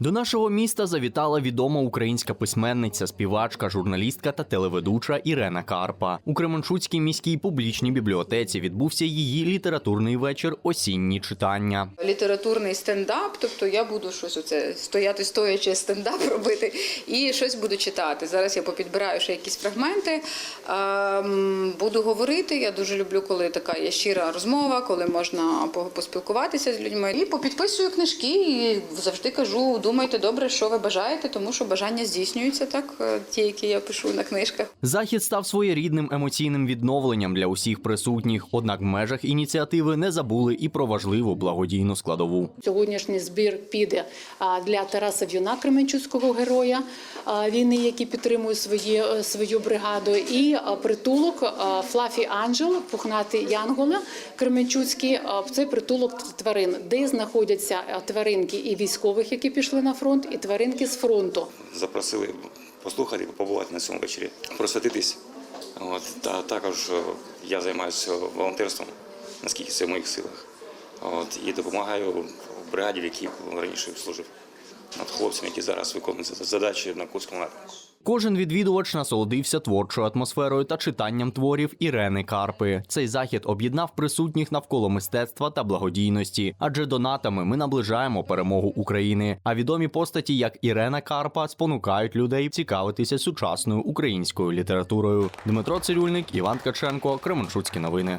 До нашого міста завітала відома українська письменниця, співачка, журналістка та телеведуча Ірена Карпа. У Кременчуцькій міській публічній бібліотеці відбувся її літературний вечір Осінні читання. літературний стендап, тобто я буду щось оце стояти стоячи стендап робити і щось буду читати. Зараз я попідбираю ще якісь фрагменти, ем, буду говорити. Я дуже люблю, коли така є щира розмова, коли можна по- поспілкуватися з людьми. І попідписую книжки і завжди кажу: думайте добре, що ви бажаєте, тому що бажання здійснюються так, е, ті, які я пишу на книжках. Захід став своєрідним емоційним відновленням для усіх присутніх. Однак в межах ініціативи не забули і про важливу благодійну складову. Сьогоднішній збір піде для Тараса В'юна, Кременчуцького героя війни, який підтримує свої, е, свою бригаду, і притулок Флафі Анджел, пухнатий Янгола Кременчуцький. Це притулок тварин, де знаходяться тваринки і військових, які пішли на фронт, і тваринки з фронту. запросили послухати, побувати на цьому вечорі, просвятитись. От, та також е, я займаюся волонтерством, наскільки це в моїх силах. От, і допомагаю бригаді, в якій раніше служив. От хлопцям, які зараз виконують задачі на Курському напрямку. Кожен відвідувач насолодився творчою атмосферою та читанням творів Ірени Карпи. Цей захід об'єднав присутніх навколо мистецтва та благодійності, адже донатами ми наближаємо перемогу України. А відомі постаті, як Ірена Карпа, спонукають людей цікавитися сучасною українською літературою. Дмитро Цирюльник, Іван Ткаченко, Кременчуцькі новини.